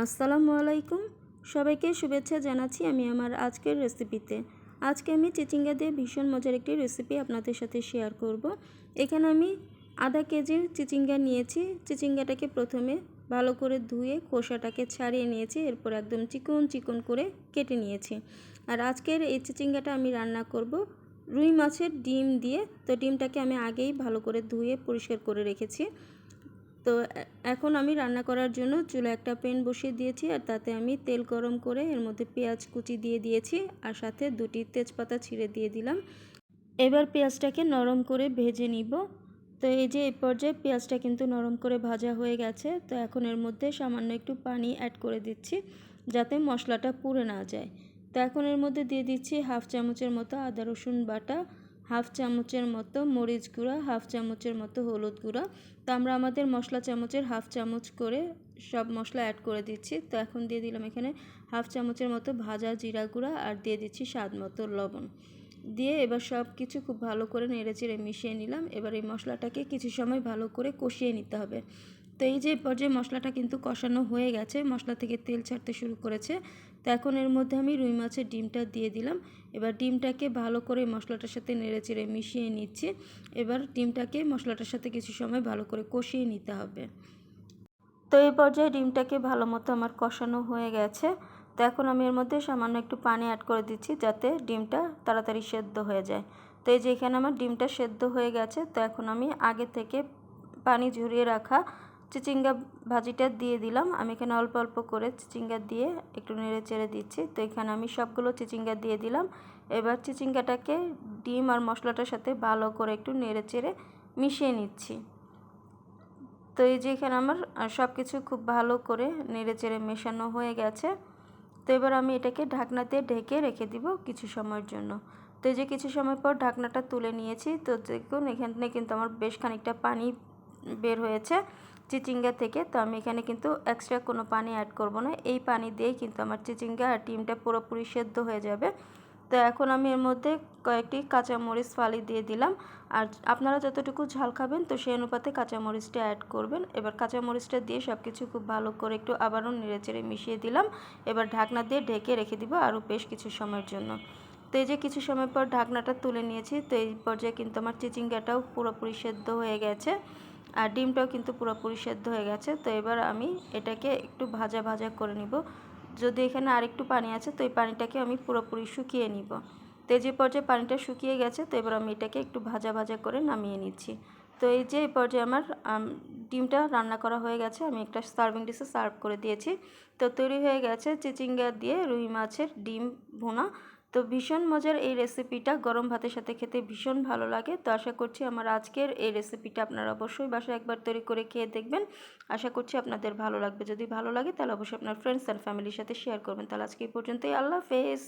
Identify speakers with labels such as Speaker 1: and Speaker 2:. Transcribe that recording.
Speaker 1: আসসালামু আলাইকুম। সবাইকে শুভেচ্ছা জানাচ্ছি আমি আমার আজকের রেসিপিতে আজকে আমি চিচিঙ্গা দিয়ে ভীষণ মজার একটি রেসিপি আপনাদের সাথে শেয়ার করব। এখানে আমি আধা কেজির চিচিঙ্গা নিয়েছি। চিচিঙ্গাটাকে প্রথমে ভালো করে ধুয়ে খোসাটাকে ছাড়িয়ে নিয়েছি। এরপর একদম চিকন চিকন করে কেটে নিয়েছি। আর আজকের এই চিচিঙ্গাটা আমি রান্না করব রুই মাছের ডিম দিয়ে। তো ডিমটাকে আমি আগেই ভালো করে ধুয়ে পরিষ্কার করে রেখেছি। তো এখন আমি রান্না করার জন্য চুলা একটা প্যান বসিয়ে দিয়েছি আর তাতে আমি তেল গরম করে এর মধ্যে পেঁয়াজ কুচি দিয়ে দিয়েছি আর সাথে দুটি তেজপাতা ছিঁড়ে দিয়ে দিলাম। এবার পেঁয়াজটাকে নরম করে ভেজে নিব। তো এই যে এই পর্যায়ে পেঁয়াজটা কিন্তু নরম করে ভাজা হয়ে গেছে, তো এখন এর মধ্যে সামান্য একটু পানি অ্যাড করে দিচ্ছি যাতে মশলাটা পুড়ে না যায়। তো এখন এর মধ্যে দিয়ে দিচ্ছি হাফ চামচের মতো আদা রসুন বাটা হাফ চামচের মতো মরিচ গুঁড়া, হাফ চামচের মতো হলুদ গুঁড়া। তো আমরা আমাদের মশলা চামচের হাফ চামচ করে সব মশলা অ্যাড করে দিচ্ছি। তো এখন দিয়ে দিলাম এখানে হাফ চামচের মতো ভাজা জিরা গুঁড়া আর দিয়ে দিচ্ছি স্বাদ মতো লবণ। দিয়ে এবার সব কিছু খুব ভালো করে নেড়ে চেড়ে মিশিয়ে নিলাম। এবার এই মশলাটাকে কিছু সময় ভালো করে কষিয়ে নিতে হবে। তো এই যে পর্যায়ে মশলাটা কিন্তু কষানো হয়ে গেছে, মশলা থেকে তেল ছাড়তে শুরু করেছে। তো এখন এর মধ্যে আমি রুই মাছের ডিমটা দিয়ে দিলাম। এবার ডিমটাকে ভালো করে মশলাটার সাথে নেড়ে চেড়ে মিশিয়ে নিচ্ছি। এবার ডিমটাকে মশলাটার সাথে কিছু সময় ভালো করে কষিয়ে নিতে হবে। তো এই পর্যায়ে ডিমটাকে ভালো মতো আমার কষানো হয়ে গেছে। তো এখন আমি এর মধ্যে সামান্য একটু পানি অ্যাড করে দিচ্ছি যাতে ডিমটা তাড়াতাড়ি সেদ্ধ হয়ে যায়। তো এই যে এখানে আমার ডিমটা সেদ্ধ হয়ে গেছে, তো এখন আমি আগে থেকে পানি ঝরিয়ে রাখা চিচিঙ্গা ভাজিটা দিয়ে দিলাম। আমি এখানে অল্প অল্প করে চিচিঙ্গা দিয়ে একটু নেড়ে চেড়ে দিচ্ছি। তো এখানে আমি সবগুলো চিচিঙ্গা দিয়ে দিলাম। এবার চিচিঙ্গাটাকে ডিম আর মশলাটার সাথে ভালো করে একটু নেড়ে চেড়ে মিশিয়ে নিচ্ছি। তো এই যে এখানে আমার সব কিছু খুব ভালো করে নেড়ে চেড়ে মেশানো হয়ে গেছে। তো এবার আমি এটাকে ঢাকনা দিয়ে ঢেকে রেখে দিব কিছু সময়ের জন্য। তো এই যে কিছু সময় পর ঢাকনাটা তুলে নিয়েছি। তো দেখুন এখানে কিন্তু আমার বেশ খানিকটা পানি বের হয়েছে। চিচিঙ্গা থেকে, তো আমি এখানে কিন্তু এক্সট্রা কোনো পানি অ্যাড করব না। এই পানি দিয়েই কিন্তু আমার চিচিঙ্গা আর ডিমটা পুরোপুরি সেদ্ধ হয়ে যাবে। তো এখন আমি এর মধ্যে কয়েকটি কাঁচামরিচ ফালি দিয়ে দিলাম। আর আপনারা যতটুকু ঝাল খাবেন, তো সেই অনুপাতে কাঁচামরিচটা অ্যাড করবেন। এবার কাঁচামরিচটা দিয়ে সব কিছু খুব ভালো করে একটু আবারও নেড়েচেড়ে মিশিয়ে দিলাম। এবার ঢাকনা দিয়ে ঢেকে রেখে দিব আরও বেশ কিছু সময়ের জন্য। তো এই যে কিছু সময় পর ঢাকনাটা তুলে নিয়েছি, তো এই পর্যায়ে কিন্তু আমার চিচিঙ্গাটাও পুরোপুরি সেদ্ধ হয়ে গেছে। আর ডিমটাও কিন্তু পুরোপুরি সেদ্ধ হয়ে গেছে, তো এবার আমি এটাকে একটু ভাজা ভাজা করে নিব। যদি এখানে আরেকটু পানি আছে, তো এই পানিটাকে আমি পুরোপুরি শুকিয়ে নিব। তো যে পর্যায়ে পানিটা শুকিয়ে গেছে, তো এবার আমি এটাকে একটু ভাজা ভাজা করে নামিয়ে নিচ্ছি। তো এই যে এই পর্যায়ে আমার ডিমটা রান্না করা হয়ে গেছে, আমি একটা সার্ভিং ডিশে সার্ভ করে দিয়েছি। তো তৈরি হয়ে গেছে চিচিঙ্গা দিয়ে রুই মাছের ডিম ভুনা। তো ভীষণ মজার এই রেসিপিটা গরম ভাতের সাথে খেতে ভীষণ ভালো লাগে। তো আশা করছি আমার আজকের এই রেসিপিটা আপনারা অবশ্যই বাসায় একবার তৈরি করে খেয়ে দেখবেন। আশা করছি আপনাদের ভালো লাগবে। যদি ভালো লাগে তাহলে অবশ্যই আপনার ফ্রেন্ডস অ্যান্ড ফ্যামিলির সাথে শেয়ার করবেন। তাহলে আজকে এই পর্যন্তই। আল্লাহ হাফেজ।